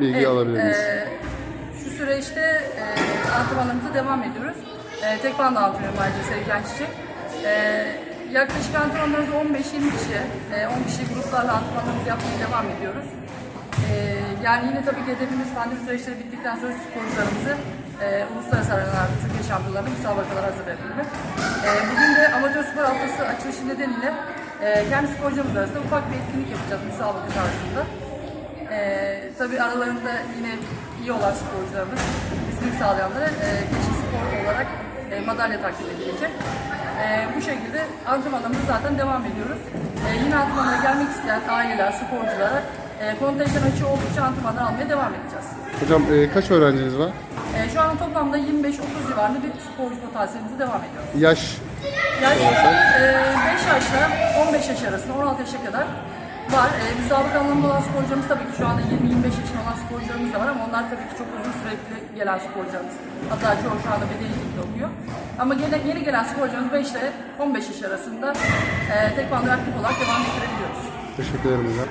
bilgi Evet, alabilir miyiz? e, şu süreçte e, antrenmanlarımıza devam ediyoruz. E, tek banda antrenörüm ayrıca Sevcan Çiçek. E, yaklaşık antrenmanlarımız 15-20 kişi, e, 10 kişi gruplarla antrenmanlarımızı yapmaya devam ediyoruz. E, yani yine tabii ki hedefimiz pandemi süreçleri bittikten sonra sporcularımızı e, uluslararası arenalarda Türkiye şampiyonlarına müsabakalara hazırlayabilmek. E, bugün de amatör spor haftası açılışı nedeniyle e, kendi sporcularımız arasında ufak bir etkinlik yapacağız müsabaka tarzında. Tabii aralarında yine iyi olan sporcularımız, üstünlük sağlayanlara e, geçiş spor olarak e, madalya takdim edilecek. E, bu şekilde antrenmanlarımıza zaten devam ediyoruz. E, yine antrenmanlara gelmek isteyen aileler, sporculara e, kontenjan açığı oldukça antrenmanlar almaya devam edeceğiz. Hocam e, kaç öğrenciniz var? E, şu an toplamda 25-30 civarında bir sporcu potansiyelimize devam ediyoruz. Yaş Yani e, 5 yaşla 15 yaş arasında 16 yaşa kadar var. E, biz sağlık anlamında olan sporcularımız tabii ki şu anda 20-25 yaşında olan sporcularımız da var ama onlar tabii ki çok uzun sürekli gelen sporcularımız. Hatta çoğu şu anda bedeli ligde okuyor. Ama gene, yeni gelen sporcularımız 5 ile 15 yaş arasında e, tekvando aktif olarak devam ettirebiliyoruz. teşekkür ederim.